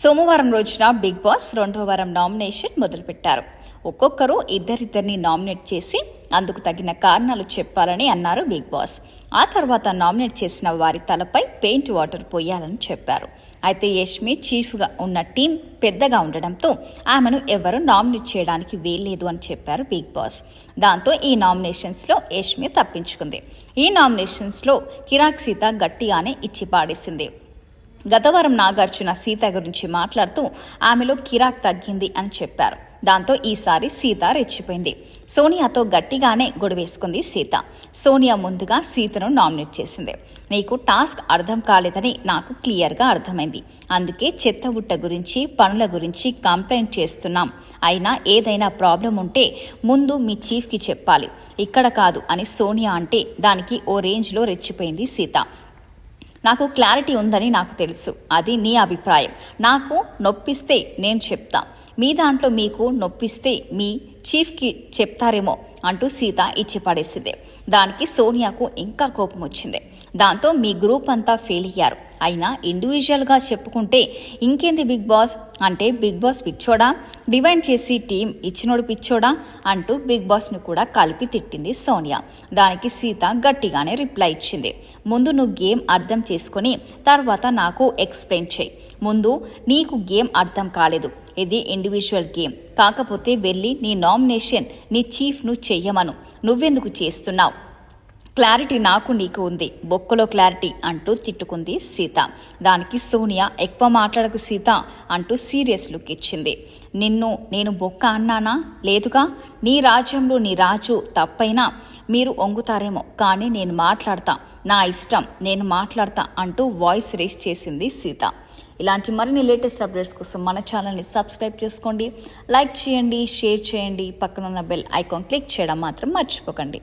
సోమవారం రోజున big boss రెండో వారం నామినేషన్ మొదలుపెట్టారు. ఒక్కొక్కరు ఇద్దరిద్దరిని నామినేట్ చేసి అందుకు తగిన కారణాలు చెప్పాలని అన్నారు బిగ్ బాస్. ఆ తర్వాత నామినేట్ చేసిన వారి తలపై పెయింట్ వాటర్ పోయాలని చెప్పారు. అయితే యష్మి చీఫ్గా ఉన్న టీం పెద్దగా ఉండడంతో ఆమెను ఎవరు నామినేట్ చేయడానికి వీల్లేదు అని చెప్పారు బిగ్ బాస్. దాంతో ఈ నామినేషన్స్లో యష్మి తప్పించుకుంది. ఈ నామినేషన్స్లో కిరాక్ సీత గట్టిగానే ఇచ్చి పాడేసింది గతవారం నాగార్జున సీత గురించి మాట్లాడుతూ ఆమెలో కిరాక్ తగ్గింది అని చెప్పారు. దాంతో ఈసారి సీత రెచ్చిపోయింది. సోనియాతో గట్టిగానే గొడవేసుకుంది సీత. సోనియా ముందుగా సీతను నామినేట్ చేసింది. నీకు టాస్క్ అర్థం కాలేదని నాకు క్లియర్గా అర్థమైంది. అందుకే చెత్త బుట్ట గురించి పనుల గురించి కంప్లైంట్ చేస్తున్నాం. అయినా ఏదైనా ప్రాబ్లం ఉంటే ముందు మీ చీఫ్కి చెప్పాలి. ఇక్కడ కాదు అని సోనియా అంటే దానికి ఓ రేంజ్లో రెచ్చిపోయింది సీత. నాకు క్లారిటీ ఉందని నాకు తెలుసు. అది నీ అభిప్రాయం. నాకు నొప్పిస్తే నేను చెప్తా. మీ దాంట్లో మీకు నొప్పిస్తే మీ చీఫ్కి చెప్తారేమో అంటూ సీత ఇచ్చి పడేసింది దానికి సోనియాకు ఇంకా కోపం వచ్చింది. దాంతో మీ గ్రూప్ అంతా ఫెయిల్ అయ్యారు. అయినా ఇండివిజువల్గా చెప్పుకుంటే ఇంకేంది బిగ్ బాస్? అంటే బిగ్ బాస్ పిచ్చోడా? డివైన్ చేసి టీం ఇచ్చినోడు పిచ్చోడా? అంటూ బిగ్ బాస్ను కూడా కలిపి తిట్టింది సోనియా. దానికి సీత గట్టిగానే రిప్లై ఇచ్చింది. ముందు నువ్వు గేమ్ అర్థం చేసుకొని తర్వాత నాకు ఎక్స్ప్లెయిన్ చేయి. ముందు నీకు గేమ్ అర్థం కాలేదు. ఇది ఇండివిజువల్ గేమ్ కాకపోతే వెళ్ళి నీ నామినేషన్ నీ చీఫ్ను చెయ్యమను. నువ్వెందుకు చేస్తున్నావు? క్లారిటీ నాకు నీకు ఉంది. బొక్కలో క్లారిటీ అంటూ తిట్టుకుంది సీత. దానికి సోనియా ఎక్కువ మాట్లాడకు సీత అంటూ సీరియస్ లుక్ ఇచ్చింది. నిన్ను నేను బొక్క అన్నానా? లేదుగా. నీ రాజ్యంలో నీ రాజు తప్పైనా మీరు ఒంగుతారేమో కానీ నేను మాట్లాడతా. నా ఇష్టం నేను మాట్లాడతా అంటూ వాయిస్ రేస్ చేసింది సీత. ఇలాంటి మరిన్ని లేటెస్ట్ అప్డేట్స్ కోసం మన ఛానల్ని సబ్స్క్రైబ్ చేసుకోండి. లైక్ చేయండి షేర్ చేయండి. పక్కనున్న బెల్ ఐకాన్ క్లిక్ చేయడం మాత్రం మర్చిపోకండి.